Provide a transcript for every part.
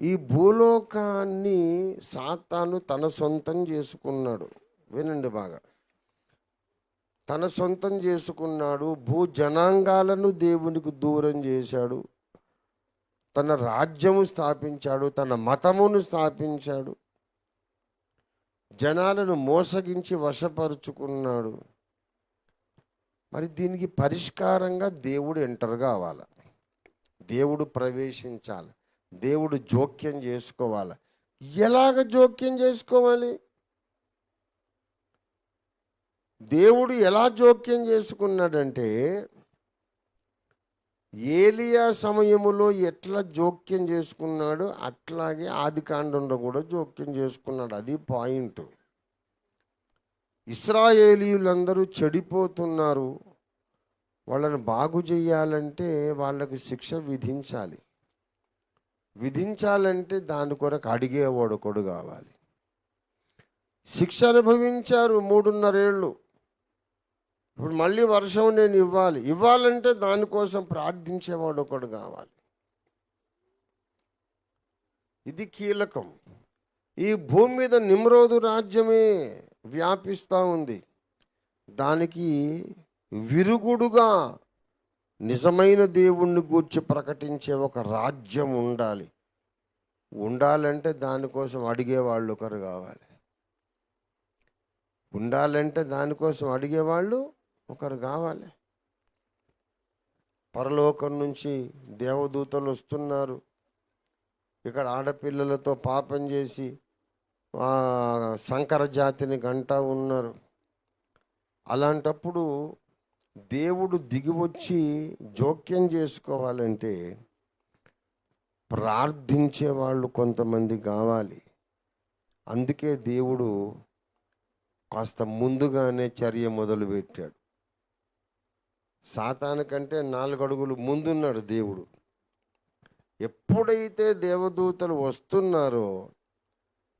ఈ భూలోకాన్ని సాతాను తన సొంతం చేసుకున్నాడు. వినండి బాగా. తన సొంతం చేసుకున్నాడు భూ జనాంగాలను దేవునికి దూరం చేశాడు తన రాజ్యము స్థాపించాడు తన మతమును స్థాపించాడు జనాలను మోసగించి వశపరుచుకున్నాడు. మరి దీనికి పరిష్కారంగా దేవుడు ఎంటర్ కావాలి? దేవుడు ప్రవేశించాలి? దేవుడు జోక్యం చేసుకోవాలి. ఎలాగ జోక్యం చేసుకోవాలి? దేవుడు ఎలా జోక్యం చేసుకున్నాడంటే ఏలియా సమయములో ఎట్లా జోక్యం చేసుకున్నాడు అట్లాగే ఆది కాండంలో కూడా జోక్యం చేసుకున్నాడు. అది పాయింట్. ఇస్రాయేలీయులందరూ చెడిపోతున్నారు. వాళ్ళని బాగు చేయాలంటే వాళ్ళకి శిక్ష విధించాలి. విధించాలంటే దాని కొరకు అడిగేవాడు కొడు కావాలి. శిక్ష అనుభవించారు మూడున్నరేళ్ళు. ఇప్పుడు మళ్ళీ వర్షం నేను ఇవ్వాలి. ఇవ్వాలంటే దానికోసం ప్రార్థించేవాడు ఒకడు కావాలి. ఇది కీలకం. ఈ భూమి మీద నిమ్రోదు రాజ్యమే వ్యాపిస్తూ ఉంది. దానికి విరుగుడుగా నిజమైన దేవుణ్ణి గూర్చి ప్రకటించే ఒక రాజ్యం ఉండాలి. ఉండాలంటే దానికోసం అడిగేవాళ్ళు ఒకరు కావాలి. ఉండాలంటే దానికోసం అడిగేవాళ్ళు ఒకరు కావాలి. పరలోకం నుంచి దేవదూతలు వస్తున్నారు. ఇక్కడ ఆడపిల్లలతో పాపం చేసి సంకర జాతిని గంట ఉన్నారు. అలాంటప్పుడు దేవుడు దిగి వచ్చి జోక్యం చేసుకోవాలంటే ప్రార్థించే వాళ్ళు కొంతమంది కావాలి. అందుకే దేవుడు కాస్త ముందుగానే చర్య మొదలుపెట్టాడు. సాతానికంటే నాలుగు అడుగులు ముందున్నాడు దేవుడు. ఎప్పుడైతే దేవదూతలు వస్తున్నారో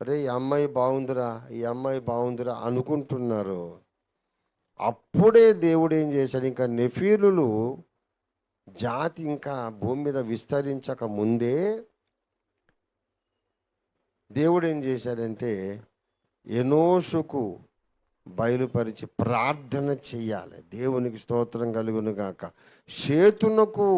అరే ఈ అమ్మాయి బాగుందిరా ఈ అమ్మాయి బాగుందిరా అనుకుంటున్నారో అప్పుడే దేవుడు ఏం చేశాడు? ఇంకా నెఫీలులు జాతి ఇంకా భూమి మీద విస్తరించక ముందే దేవుడు ఏం చేశాడంటే ఎనోషుకు బయలుపరిచి ప్రార్థన చెయ్యాలి. దేవునికి స్తోత్రం కలుగును గాక. చేతునకు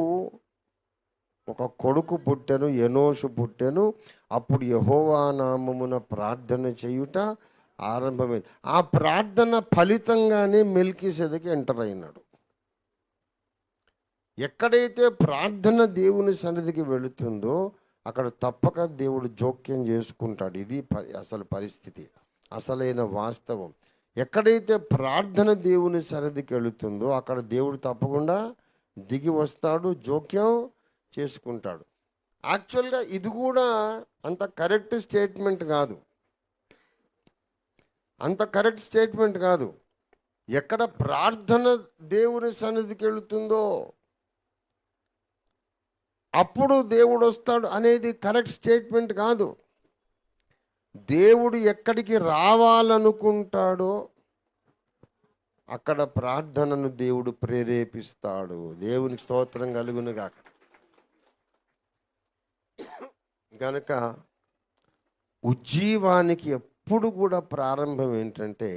ఒక కొడుకు పుట్టెను ఎనోషు పుట్టెను. అప్పుడు యహోవా నామమున ప్రార్థన చేయుట ఆరంభమైంది. ఆ ప్రార్థన ఫలితంగానే మెల్కి సెదకి ఎంటర్ అయినాడు. ఎక్కడైతే ప్రార్థన దేవుని సన్నిధికి వెళుతుందో అక్కడ తప్పక దేవుడు జోక్యం చేసుకుంటాడు. ఇది అసలు పరిస్థితి అసలైన వాస్తవం. ఎక్కడైతే ప్రార్థన దేవుని సన్నిధికి వెళుతుందో అక్కడ దేవుడు తప్పకుండా దిగి వస్తాడు జోక్యం చేసుకుంటాడు. యాక్చువల్గా ఇది కూడా అంత కరెక్ట్ స్టేట్మెంట్ కాదు. అంత కరెక్ట్ స్టేట్మెంట్ కాదు. ఎక్కడ ప్రార్థన దేవుని సన్నిధికి వెళుతుందో అప్పుడు దేవుడు వస్తాడు అనేది కరెక్ట్ స్టేట్మెంట్ కాదు. దేవుడు ఎక్కడికి రావాలనుకుంటాడో అక్కడ ప్రార్థనను దేవుడు ప్రేరేపిస్తాడు. దేవునికి స్తోత్రం కలుగునుగాక. గనక ఉజ్జీవానికి ఎప్పుడు కూడా ప్రారంభం ఏంటంటే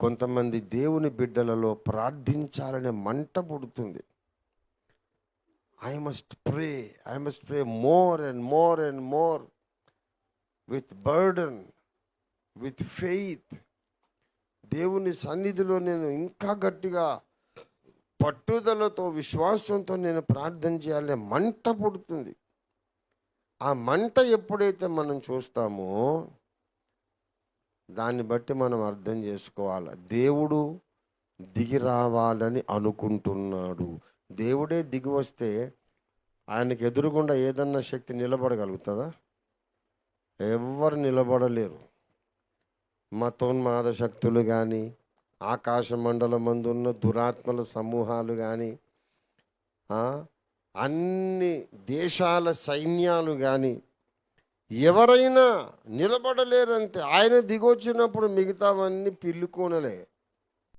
కొంతమంది దేవుని బిడ్డలలో ప్రార్థించాలనే మంట పుడుతుంది. I must pray I must pray more and more and more with burden with faith దేవుని సన్నిధిలో నేను ఇంకా గట్టిగా పట్టుదలతో విశ్వాసంతో నేను ప్రార్థన చేయాలనే మంట పుడుతుంది. ఆ మంట ఎప్పుడైతే మనం చూస్తామో దాన్ని బట్టి మనం అర్థం చేసుకోవాలి. దేవుడు దిగి రావాలని అనుకుంటున్నాడు. దేవుడే దిగి వస్తే ఆయనకు ఎదురుగుండా ఏదన్నా శక్తి నిలబడగలుగుతుందా? ఎవ్వరు నిలబడలేరు. మతోన్మాద శక్తులు కానీ ఆకాశ మండలం ఉన్న దురాత్మల సమూహాలు కానీ అన్ని దేశాల సైన్యాలు కానీ ఎవరైనా నిలబడలేరంతే. ఆయన దిగొచ్చినప్పుడు మిగతావన్నీ పిల్లుకోనలే.